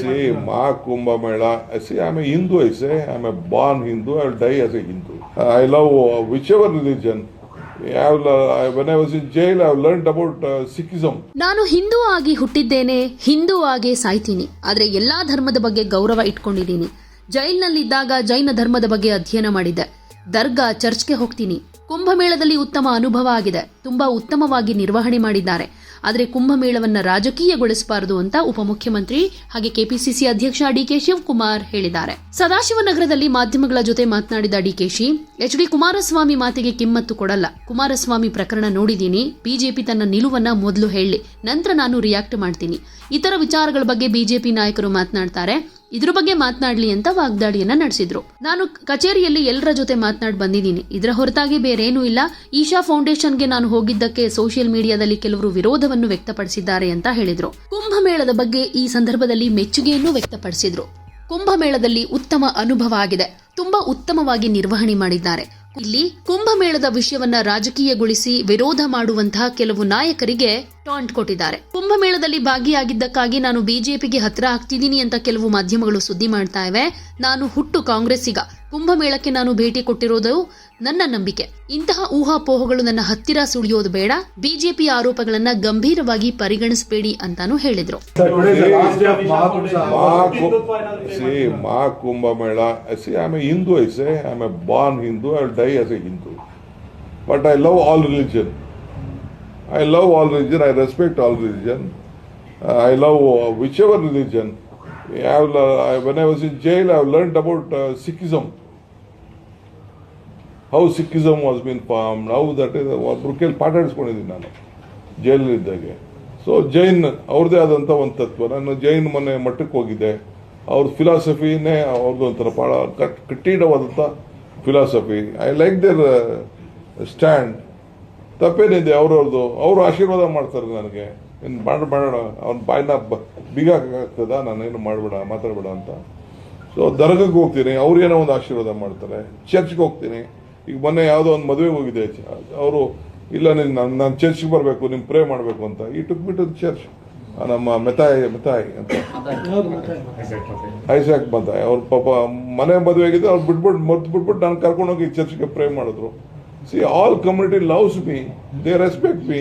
C ಮಾ Kumbh Mela see I a Hindu I say I a born Hindu I die as a Hindu I love whichever religion ನಾನು ಹಿಂದೂ ಆಗಿ ಹುಟ್ಟಿದ್ದೇನೆ ಹಿಂದೂ ಆಗಿ ಸಾಯ್ತೀನಿ. ಆದ್ರೆ ಎಲ್ಲಾ ಧರ್ಮದ ಬಗ್ಗೆ ಗೌರವ ಇಟ್ಕೊಂಡಿದ್ದೀನಿ. ಜೈಲ್ನಲ್ಲಿದ್ದಾಗ ಜೈನ ಧರ್ಮದ ಬಗ್ಗೆ ಅಧ್ಯಯನ ಮಾಡಿದ್ದೆ. ದರ್ಗಾ ಚರ್ಚ್ಗೆ ಹೋಗ್ತೀನಿ. ಕುಂಭಮೇಳದಲ್ಲಿ ಉತ್ತಮ ಅನುಭವ ಆಗಿದೆ. ತುಂಬಾ ಉತ್ತಮವಾಗಿ ನಿರ್ವಹಣೆ ಮಾಡಿದ್ದಾರೆ. ಆದರೆ ಕುಂಭಮೇಳವನ್ನ ರಾಜಕೀಯಗೊಳಿಸಬಾರದು ಅಂತ ಉಪಮುಖ್ಯಮಂತ್ರಿ ಹಾಗೆ ಕೆಪಿಸಿಸಿ ಅಧ್ಯಕ್ಷ ಡಿಕೆ ಶಿವಕುಮಾರ್ ಹೇಳಿದ್ದಾರೆ. ಸದಾಶಿವನಗರದಲ್ಲಿ ಮಾಧ್ಯಮಗಳ ಜೊತೆ ಮಾತನಾಡಿದ ಡಿಕೆಶಿ ಎಚ್ ಡಿ ಕುಮಾರಸ್ವಾಮಿ ಮಾತಿಗೆ ಕಿಮ್ಮತ್ತು ಕೊಡಲ್ಲ. ಕುಮಾರಸ್ವಾಮಿ ಪ್ರಕರಣ ನೋಡಿದ್ದೀನಿ. ಬಿಜೆಪಿ ತನ್ನ ನಿಲುವನ್ನ ಮೊದಲು ಹೇಳಿ, ನಂತರ ನಾನು ರಿಯಾಕ್ಟ್ ಮಾಡ್ತೀನಿ. ಇತರ ವಿಚಾರಗಳ ಬಗ್ಗೆ ಬಿಜೆಪಿ ನಾಯಕರು ಮಾತನಾಡ್ತಾರೆ. ಇದ್ರ ಬಗ್ಗೆ ಮಾತನಾಡಲಿ ಅಂತ ವಾಗ್ದಾಳಿಯನ್ನ ನಡೆಸಿದ್ರು. ನಾನು ಕಚೇರಿಯಲ್ಲಿ ಎಲ್ಲರ ಜೊತೆ ಮಾತನಾಡಿ ಬಂದಿದ್ದೀನಿ. ಇದರ ಹೊರತಾಗಿ ಬೇರೇನೂ ಇಲ್ಲ. ಈಶಾ ಫೌಂಡೇಶನ್ಗೆ ನಾನು ಹೋಗಿದ್ದಕ್ಕೆ ಸೋಷಿಯಲ್ ಮೀಡಿಯಾದಲ್ಲಿ ಕೆಲವರು ವಿರೋಧವನ್ನು ವ್ಯಕ್ತಪಡಿಸಿದ್ದಾರೆ ಅಂತ ಹೇಳಿದ್ರು. ಕುಂಭಮೇಳದ ಬಗ್ಗೆ ಈ ಸಂದರ್ಭದಲ್ಲಿ ಮೆಚ್ಚುಗೆಯನ್ನು ವ್ಯಕ್ತಪಡಿಸಿದ್ರು. ಕುಂಭಮೇಳದಲ್ಲಿ ಉತ್ತಮ ಅನುಭವ ಆಗಿದೆ. ತುಂಬಾ ಉತ್ತಮವಾಗಿ ನಿರ್ವಹಣೆ ಮಾಡಿದ್ದಾರೆ. ಇಲ್ಲಿ ಕುಂಭಮೇಳದ ವಿಷಯವನ್ನ ರಾಜಕೀಯಗೊಳಿಸಿ ವಿರೋಧ ಮಾಡುವಂತಹ ಕೆಲವು ನಾಯಕರಿಗೆ ಟಾಂಟ್ ಕೊಟ್ಟಿದ್ದಾರೆ. ಕುಂಭಮೇಳದಲ್ಲಿ ಭಾಗಿಯಾಗಿದ್ದಕ್ಕಾಗಿ ನಾನು ಬಿಜೆಪಿಗೆ ಹತ್ರ ಆಗ್ತಿದ್ದೀನಿ ಅಂತ ಕೆಲವು ಮಾಧ್ಯಮಗಳು ಸುದ್ದಿ ಮಾಡ್ತಾ ಇವೆ. ನಾನು ಹುಟ್ಟು ಕಾಂಗ್ರೆಸ್ಸಿಗ. ಕುಂಭಮೇಳಕ್ಕೆ ನಾನು ಭೇಟಿ ಕೊಟ್ಟಿರೋದು ನನ್ನ ನಂಬಿಕೆ. ಇಂತಹ ಊಹಾಪೋಹಗಳು ನನ್ನ ಹತ್ತಿರ ಸುಳಿಯೋದು ಬೇಡ. ಬಿಜೆಪಿ ಆರೋಪಗಳನ್ನು ಗಂಭೀರವಾಗಿ ಪರಿಗಣಿಸಬೇಡಿ ಅಂತಾನು ಹೇಳಿದರು. ಮಾ ಕುಂಭಮೇಳ ಆಮೆ Hindu I say am a born Hindu I die as a Hindu but I love all religion I love all religion I respect all religion I love whichever religion I. Uh, uh, uh, when I was in jail, I learned about uh, Sikhism. How Sikhism was being formed. How that is ಒಬ್ರು ಕೇಳಿ ಪಾಠ ಹೇಳಿಸ್ಕೊಂಡಿದ್ದೀನಿ ನಾನು ಜೈಲಲ್ಲಿದ್ದಾಗೆ so Jain ಅವ್ರದ್ದೇ ಆದಂಥ ಒಂದು ತತ್ವ ನಾನು ಜೈನ್ ಮೊನ್ನೆ ಮಠಕ್ಕೆ ಹೋಗಿದ್ದೆ ಅವ್ರ ಫಿಲಾಸಫಿನೇ ಅವ್ರದ್ದು ಒಂಥರ ಭಾಳ ಕಟ್ ಕಠಿಣವಾದಂಥ philosophy I like their stand ತಪ್ಪೇನಿದೆ ಅವ್ರವ್ರದ್ದು ಅವರು ಆಶೀರ್ವಾದ ಮಾಡ್ತಾರೆ ನನಗೆ ಇನ್ನು ಮಾಡ ಮಾಡೋಣ ಅವ್ನ ಬಾಯಿನ ಬ ಆಗ್ತದ ನಾನೇನು ಮಾಡಬೇಡ, ಮಾತಾಡಬೇಡ ಅಂತ. ಸೊ ದರ್ಗಕ್ಕೆ ಹೋಗ್ತೀನಿ, ಅವ್ರು ಏನೋ ಒಂದು ಆಶೀರ್ವಾದ ಮಾಡ್ತಾರೆ. ಚರ್ಚ್ಗೆ ಹೋಗ್ತೀನಿ. ಈಗ ಮೊನ್ನೆ ಯಾವುದೋ ಒಂದು ಮದುವೆಗೆ ಹೋಗಿದೆ ಅವರು, ಇಲ್ಲ, ನೀನು ನಾನು ನಾನು ಚರ್ಚ್ಗೆ ಬರಬೇಕು ನಿಮ್ಮ ಪ್ರೇ ಮಾಡಬೇಕು ಅಂತ. ಈ ಟುಕ್ ಬಿಟ್ಟು ಚರ್ಚ್ ನಮ್ಮ ಮೆತಾಯಿ ಮೆತಾಯಿ ಅಂತ. ಐಸಾಕ್ ಮತಾಯಿ ಅವ್ರ ಪಾಪ ಮನೆ ಮದುವೆ ಆಗಿದೆ ಅವ್ರು ಬಿಟ್ಬಿಟ್ಟು ಮರ್ತು ಬಿಟ್ಬಿಟ್ಟು ನಾನು ಕರ್ಕೊಂಡೋಗಿ ಚರ್ಚ್ಗೆ ಪ್ರೇ ಮಾಡಿದ್ರು. See all community loves me they respect me